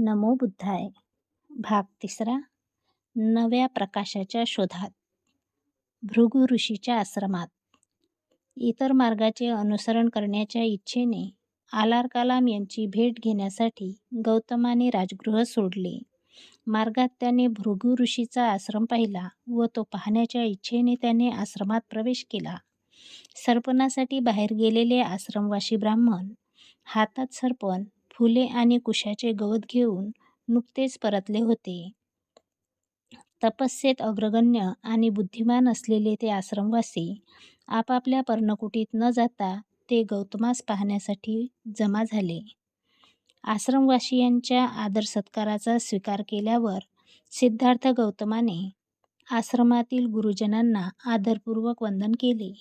नमो बुद्धाय भाग तिसरा नव्या प्रकाशाच्या शोधात भृगु ऋषीच्या आश्रमात इतर मार्गाचे अनुसरण करण्याच्या इच्छेने आलार कलाम यांची भेट घेण्यासाठी गौतमाने राजगृह सोडले. मार्गात त्याने भृगु ऋषीचा आश्रम पाहिला व तो पाहण्याच्या इच्छेने त्याने आश्रमात प्रवेश केला. सर्पणासाठी बाहेर गेलेले आश्रमवासी ब्राह्मण हातात सरपण, फुले आणि कुशाचे गवत घेऊन नुकतेच परतले होते. तपस्येत अग्रगण्य आणि बुद्धिमान असलेले ते आश्रमवासी आपापल्या पर्णकुटीत न जाता ते गौतमास पाहण्यासाठी जमा झाले. आश्रमवासीयांच्या आदरसत्काराचा स्वीकार केल्यावर सिद्धार्थ गौतमाने आश्रमातील गुरुजनांना आदरपूर्वक वंदन केले.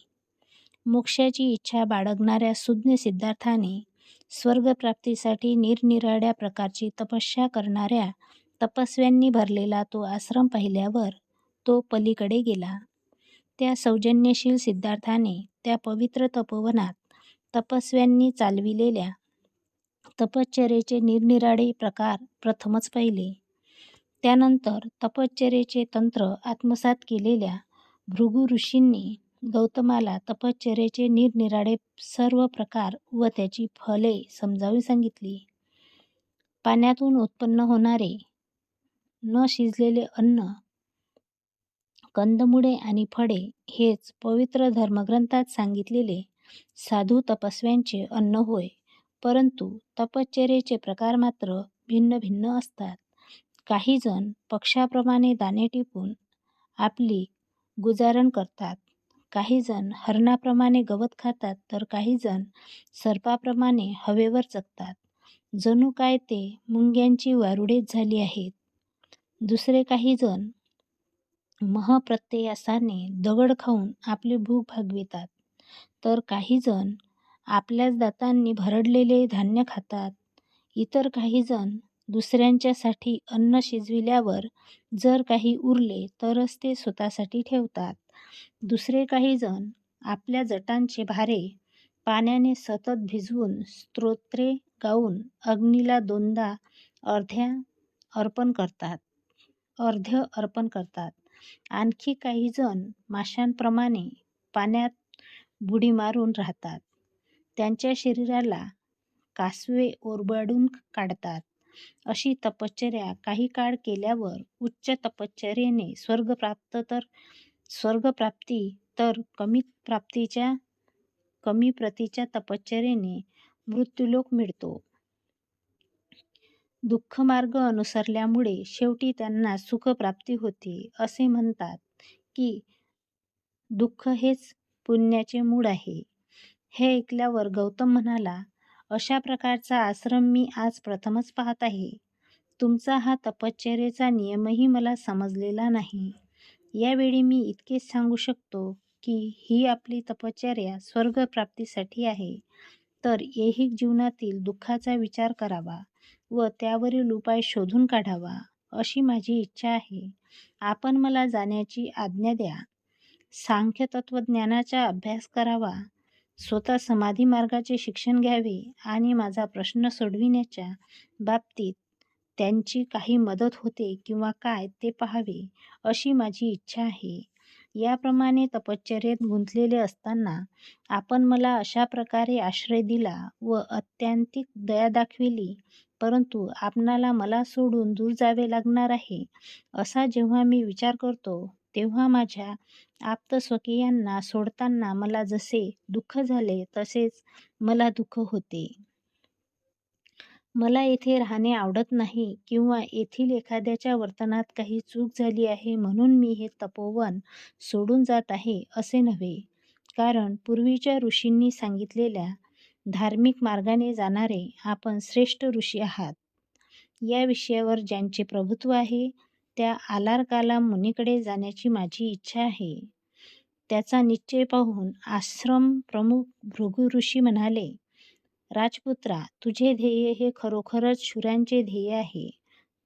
मोक्षाची इच्छा बाळगणाऱ्या सुज्ञ सिद्धार्थाने स्वर्गप्राप्तीसाठी निरनिराळ्या प्रकारची तपस्या करणाऱ्या तपस्व्यांनी भरलेला तो आश्रम पाहिल्यावर तो पलीकडे गेला. त्या सौजन्यशील सिद्धार्थाने त्या पवित्र तपोवनात तपस्व्यांनी चालविलेल्या तपश्चर्येचे निरनिराळे प्रकार प्रथमच पाहिले. त्यानंतर तपश्चर्येचे तंत्र आत्मसात केलेल्या भृगु ऋषींनी गौतमाला तपश्चर्येचे निरनिराळे सर्व प्रकार व त्याची फले समजावून सांगितली. पाण्यातून उत्पन्न होणारे न शिजलेले अन्न, कंदमुळे आणि फळे हेच पवित्र धर्मग्रंथात सांगितलेले साधू तपस्व्यांचे अन्न होय. परंतु तपश्चर्येचे प्रकार मात्र भिन्न भिन्न असतात. काही जण पक्ष्याप्रमाणे दाणे टिपून आपली गुजारण करतात, काही जण हरणाप्रमाणे गवत खातात तर काही जण सर्पाप्रमाणे हवेवर जगतात जणू काय ते मुंग्यांची वारुडेच झाली आहेत. दुसरे काही जण महप्रत्ययासाने दगड खाऊन आपली भूक भागवितात, तर काही जण आपल्याच दातांनी भरडलेले धान्य खातात. इतर काही जण दुसऱ्यांच्यासाठी अन्न शिजविल्यावर जर काही उरले तरच ते स्वतःसाठी ठेवतात. दुसरे काही जण आपल्या जटांचे भारे पाण्याने सतत भिजवून स्तोत्रे गाऊन अग्नीला दोनदा अर्घ्य अर्पण करतात. आणखी काही जण माशांप्रमाणे पाण्यात बुडी मारून राहतात. त्यांच्या शरीराला कासवे ओरबाडून काढतात. अशी तपश्चर्या काही काळ केल्यावर उच्च तपश्चर्येने स्वर्गप्राप्ती तर कमी प्रतीच्या तपश्चर्येने मृत्यूलोक मिळतो. दुःखमार्ग अनुसरल्यामुळे शेवटी त्यांना सुखप्राप्ती होते. असे म्हणतात की दुःख हेच पुण्याचे मूळ आहे. हे ऐकल्यावर गौतम म्हणाला, अशा प्रकारचा आश्रम मी आज प्रथमच पाहत आहे. तुमचा हा तपश्चर्येचा नियमही मला समजलेला नाही. यावेळी मी इतकेच सांगू शकतो की ही आपली तपश्चर्या स्वर्गप्राप्तीसाठी आहे. तर ऐहिक जीवनातील दुःखाचा विचार करावा व त्यावरील उपाय शोधून काढावा, अशी माझी इच्छा आहे. आपण मला जाण्याची आज्ञा द्या. सांख्यतत्त्वज्ञानाचा अभ्यास करावा, स्वतः समाधी मार्गाचे शिक्षण घ्यावे आणि माझा प्रश्न सोडविण्याच्या बाबतीत त्यांची काही मदत होते किंवा काय ते पाहावे, अशी माझी इच्छा आहे. याप्रमाणे तपश्चर्येत गुंतलेले असताना आपण मला अशा प्रकारे आश्रय दिला व आत्यंतिक दया दाखविली, परंतु आपणाला मला सोडून दूर जावे लागणार आहे, असा जेव्हा मी विचार करतो, तेव्हा माझ्या आप्तस्वकीयांना सोडताना मला जसे दुःख झाले तसेच मला दुःख होते. मला येथे राहणे आवडत नाही किंवा येथील एखाद्याच्या वर्तनात काही चूक झाली आहे म्हणून मी हे तपोवन सोडून जात आहे, असे नव्हे. कारण पूर्वीच्या ऋषींनी सांगितलेल्या धार्मिक मार्गाने जाणारे आपण श्रेष्ठ ऋषी आहात. या विषयावर ज्यांचे प्रभुत्व आहे, त्या आलारकाला मुनीकडे जाण्याची माझी इच्छा आहे. त्याचा निश्चय पाहून आश्रमप्रमुख भृगु ऋषी म्हणाले, राजपुत्रा, तुझे ध्येय हे खरोखरच शूरांचे ध्येय आहे.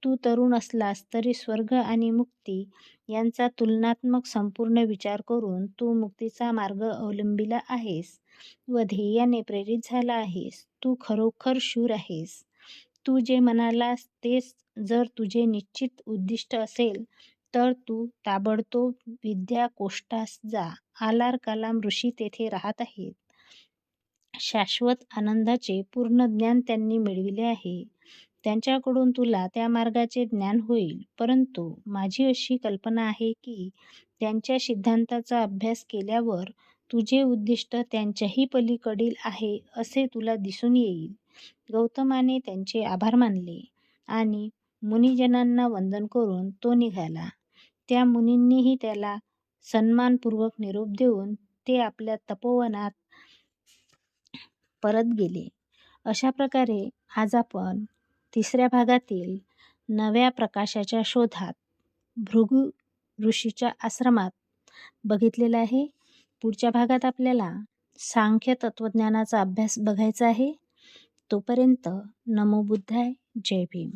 तू तरुण असलास तरी स्वर्ग आणि मुक्ती यांचा तुलनात्मक संपूर्ण विचार करून तू मुक्तीचा मार्ग अवलंबिला आहेस व ध्येयाने प्रेरित झाला आहेस. तू खरोखर शूर आहेस. तू जे म्हणालास तेच जर तुझे निश्चित उद्दिष्ट असेल तर तू ताबडतोब विद्या कोष्टास जा. आलार कलाम ऋषी तेथे राहत आहेत. शाश्वत आनंदाचे पूर्ण ज्ञान त्यांनी मिळविले आहे. त्यांच्याकडून तुला त्या मार्गाचे ज्ञान होईल. परंतु माझी अशी कल्पना आहे की त्यांच्या सिद्धांताचा अभ्यास केल्यावर तुझे उद्दिष्ट त्यांच्याही पलीकडील आहे असे तुला दिसून येईल. गौतमाने त्यांचे आभार मानले आणि मुनिजनांना वंदन करून तो निघाला. त्या मुनींनीही त्याला सन्मानपूर्वक निरोप देऊन ते आपल्या तपोवनात परत गेले. अशा प्रकारे आज आपण तिसऱ्या भागातील नव्या प्रकाशाच्या शोधात भृगु ऋषीच्या आश्रमात बघितलेलं आहे. पुढच्या भागात आपल्याला सांख्य तत्त्वज्ञानाचा अभ्यास बघायचा आहे. तोपर्यंत नमो बुद्धाय जय भीम